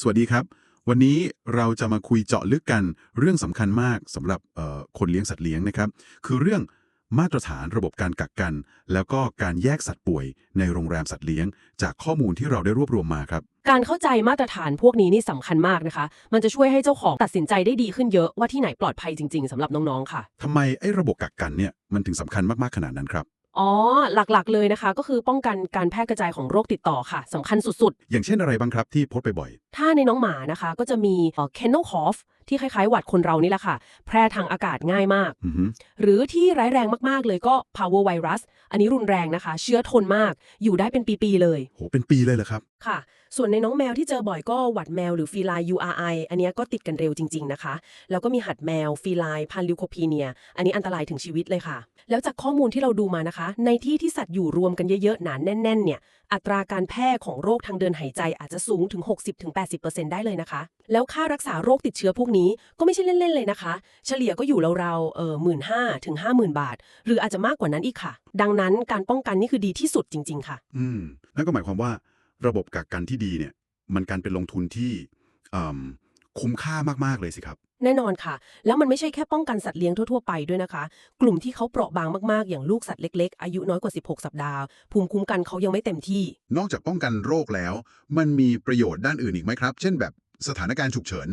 สวัสดีครับ วันนี้เราจะมาคุยเจาะลึกกันเรื่องสำคัญมากสำหรับเอ่อคนเลี้ยงสัตว์เลี้ยงนะครับ คือเรื่องมาตรฐานระบบการกักกัน แล้วก็การแยกสัตว์ป่วยในโรงแรมสัตว์เลี้ยง จากข้อมูลที่เราได้รวบรวมมาครับ การเข้าใจมาตรฐานพวกนี้นี่สำคัญมากนะคะ มันจะช่วยให้เจ้าของตัดสินใจได้ดีขึ้นเยอะว่าที่ไหนปลอดภัยจริงๆสำหรับน้องๆค่ะ ทำไมไอ้ระบบกักกันเนี่ยมันถึงสำคัญมากๆขนาดนั้นครับ อ๋อ หลักๆเลยนะคะ ก็คือป้องกันการแพร่กระจายของโรคติดต่อค่ะสำคัญสุดอย่างเช่นอะไรบ้างครับที่พบไปบ่อยๆ ถ้าในน้องหมานะคะ ก็จะมีเอ่อ kennel cough ที่คล้ายๆ หวัดคนเรานี่แหละค่ะ แพร่ทางอากาศง่ายมากอือฮึหรือที่ร้ายแรงมากๆเลยก็ power virus อันนี้รุนแรงนะคะ เชื้อทนมาก อยู่ได้เป็นปีๆเลยโหเป็นปีเลยเหรอครับค่ะ ส่วนในน้องแมวที่เจอบ่อยก็หวัดแมวหรือฟีไล URI อันเนี้ยก็ติดกันเร็วจริง ๆนะคะ แล้วก็มีหัดแมวฟีไลพันลิวโคพีเนีย อันนี้อันตรายถึงชีวิตเลยค่ะ แล้วจากข้อมูลที่เราดูมานะคะ ในที่ที่สัตว์อยู่รวมกันเยอะๆหนานแน่น ๆ เนี่ย อัตราการแพร่ของโรคทางเดินหายใจอาจจะสูงถึง 60-80%ได้เลยนะคะ แล้วค่ารักษาโรคติดเชื้อพวกนี้ก็ไม่ใช่เล่นๆเลยนะคะ เฉลี่ยก็อยู่ราวๆเออหมื่นห้าถึงห้าหมื่นบาท หรืออาจจะมากกว่านั้นอีกค่ะ ดังนั้นการป้องกันนี่คือดีที่สุดจริง ๆ ค่ะ อืมนั่นก็หมายความว่าระบบกักกันที่ดีเนี่ย มันการเป็นลงทุนที่อืมคุ้มค่ามากๆเลยสิครับ แน่นอนค่ะ แล้วมันไม่ใช่แค่ป้องกันสัตว์เลี้ยงทั่วๆไปด้วยนะคะ กลุ่มที่เขาเปราะบางมากๆ อย่างลูกสัตว์เล็กๆ อายุน้อยกว่า 16 สัปดาห์ ภูมิคุ้มกันเขายังไม่เต็มที่ นอกจากป้องกันโรคแล้ว มันมีประโยชน์ด้านอื่นอีกไหมครับ เช่นแบบสถานการณ์ฉุกเฉิน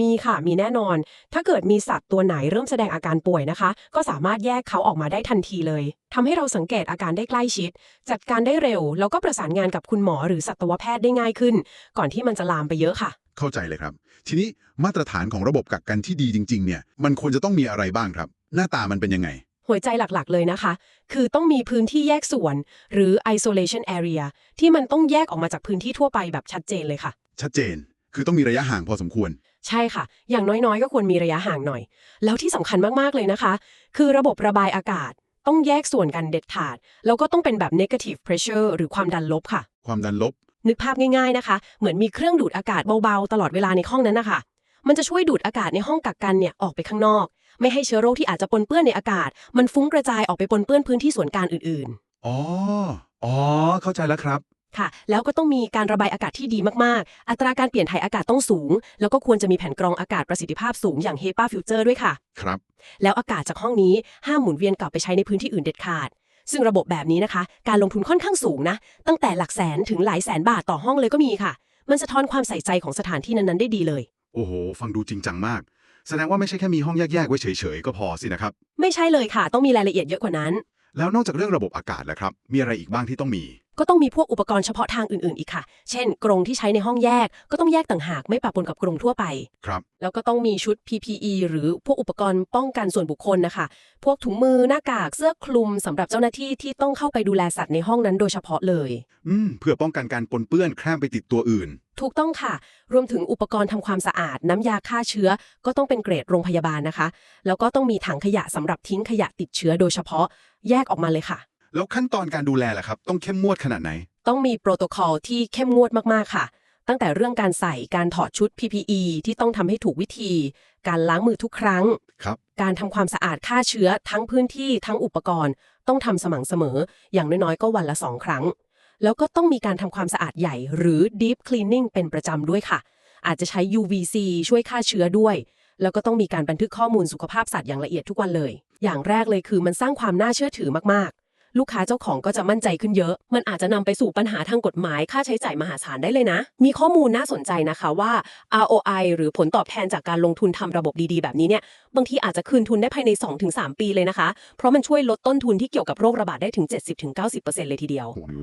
มีค่ะมีแน่นอน ถ้าเกิดมีสัตว์ตัวไหนเริ่มแสดงอาการป่วยนะคะ ก็สามารถแยกเขาออกมาได้ทันทีเลยทำให้เราสังเกตอาการได้ใกล้ชิด จัดการได้เร็ว แล้วก็ประสานงานกับคุณหมอหรือสัตวแพทย์ได้ง่ายขึ้น ก่อนที่มันจะลามไปเยอะค่ะ เข้าใจเลยครับ ทีนี้มาตรฐานของระบบกักกันที่ดีจริง ๆ เนี่ยมันควรจะต้องมีอะไรบ้างครับ หน้าตามันเป็นยังไงหัวใจหลักๆ เลยนะคะ คือต้องมีพื้นที่แยกส่วน หรือ isolation area ที่มันต้องแยกออกมาจากพื้นที่ทั่วไปแบบชัดเจนเลยค่ะ ชัดเจน คือต้องมีระยะห่างพอสมควร ใช่ค่ะ อย่างน้อยๆ ก็ควรมีระยะห่างหน่อย แล้วที่สำคัญมากๆเลยนะคะ คือระบบระบายอากาศต้องแยกส่วนกันเด็ดขาด แล้วก็ต้องเป็นแบบ negative pressure หรือความดันลบค่ะ ความดันลบ นึกภาพง่ายๆนะคะ เหมือนมีเครื่องดูดอากาศเบาๆ ตลอดเวลาในห้องนั้นนะคะ มันจะช่วยดูดอากาศในห้องกักกันเนี่ยออกไปข้างนอก ไม่ให้เชื้อโรคที่อาจจะปนเปื้อนในอากาศ มันฟุ้งกระจายออกไปปนเปื้อนพื้นที่ส่วนกลางอื่น ๆ อ๋อ อ๋อ เข้าใจแล้วครับ ค่ะ แล้วก็ต้องมีการระบายอากาศที่ดีมากๆ อัตราการเปลี่ยนถ่ายอากาศต้องสูง แล้วก็ควรจะมีแผ่นกรองอากาศประสิทธิภาพสูงอย่าง HEPA filter ด้วยค่ะ ครับ แล้วอากาศจากห้องนี้ห้ามหมุนเวียนกลับไปใช้ในพื้นที่อื่นเด็ดขาด ซึ่งระบบแบบนี้นะคะ การลงทุนค่อนข้างสูงนะ ตั้งแต่หลักแสนถึงหลายแสนบาทต่อห้องเลยก็มีค่ะ มันสะท้อนความใส่ใจของสถานที่นั้นๆได้ดีเลย โอ้โห ฟังดูจริงจังมาก แสดงว่าไม่ใช่แค่มีห้องแยกๆไว้เฉยๆก็พอสินะครับ ไม่ใช่เลยค่ะ ต้องมีรายละเอียดเยอะกว่านั้น แล้วนอกจากเรื่องระบบอากาศแล้วครับ มีอะไรอีกบ้างที่ต้องมี ก็ต้องมีพวกอุปกรณ์เฉพาะทางอื่นๆอีกค่ะ เช่น กรงที่ใช้ในห้องแยก ก็ต้องแยกต่างหากไม่ปะปนกับกรงทั่วไป ครับ แล้วก็ต้องมีชุด PPE หรือพวกอุปกรณ์ป้องกันส่วนบุคคลนะคะ พวกถุงมือหน้ากากเสื้อคลุมสำหรับเจ้าหน้าที่ที่ต้องเข้าไปดูแลสัตว์ในห้องนั้นโดยเฉพาะเลย อืม เพื่อป้องกันการปนเปื้อนแคร่ไปติดตัวอื่น ถูกต้องค่ะ รวมถึงอุปกรณ์ทำความสะอาด น้ำยาฆ่าเชื้อ ก็ต้องเป็นเกรดโรงพยาบาลนะคะ แล้วก็ต้องมีถังขยะสำหรับทิ้งขยะติดเชื้อโดยเฉพาะแยกออกมาเลยค่ะ แล้วขั้นตอนการดูแลล่ะครับ ต้องเข้มงวดขนาดไหน ต้องมีโปรโตคอลที่เข้มงวดมากๆค่ะ ตั้งแต่เรื่องการใส่การถอดชุด PPE ที่ต้องทำให้ถูกวิธี การล้างมือทุกครั้ง ครับ การทำความสะอาดฆ่าเชื้อทั้งพื้นที่ทั้งอุปกรณ์ ต้องทำสม่ำเสมอ อย่างน้อยๆก็วันละสองครั้ง แล้วก็ต้องมีการทำความสะอาดใหญ่หรือ deep cleaning เป็นประจำด้วยค่ะ อาจจะใช้ UVC ช่วยฆ่าเชื้อด้วย แล้วก็ต้องมีการบันทึกข้อมูลสุขภาพสัตว์อย่างละเอียดทุกวันเลย อย่างแรกเลยคือมันสร้างความน่าเชื่อถือมาก ลูกค้าเจ้าของก็จะมั่นใจขึ้นเยอะ มันอาจจะนำไปสู่ปัญหาทางกฎหมาย ค่าใช้จ่ายมหาศาลได้เลยนะ มีข้อมูลน่าสนใจนะคะว่า ROI หรือผลตอบแทนจากการลงทุนทำระบบดีๆ แบบนี้เนี่ย บางทีอาจจะคืนทุนได้ภายใน 2-3 ปีเลยนะคะ เพราะมันช่วยลดต้นทุนที่เกี่ยวกับโรคระบาดได้ถึง 70-90%เลยทีเดียว โอ้โห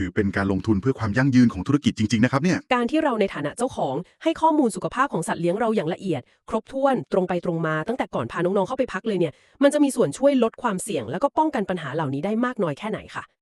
ถือเป็นการลงทุนเพื่อความยั่งยืนของธุรกิจจริงๆ นะครับเนี่ย การที่เราในฐานะเจ้าของ ให้ข้อมูลสุขภาพของสัตว์เลี้ยงเราอย่างละเอียด ครบถ้วนตรงไปตรงมาตั้งแต่ก่อนพาน้องๆเข้าไปพักเลยเนี่ย มันจะมีส่วนช่วยลดความเสี่ยง แล้วก็ป้องกันปัญหาเหล่านี้ได้มากน้อยแค่ไหนค่ะ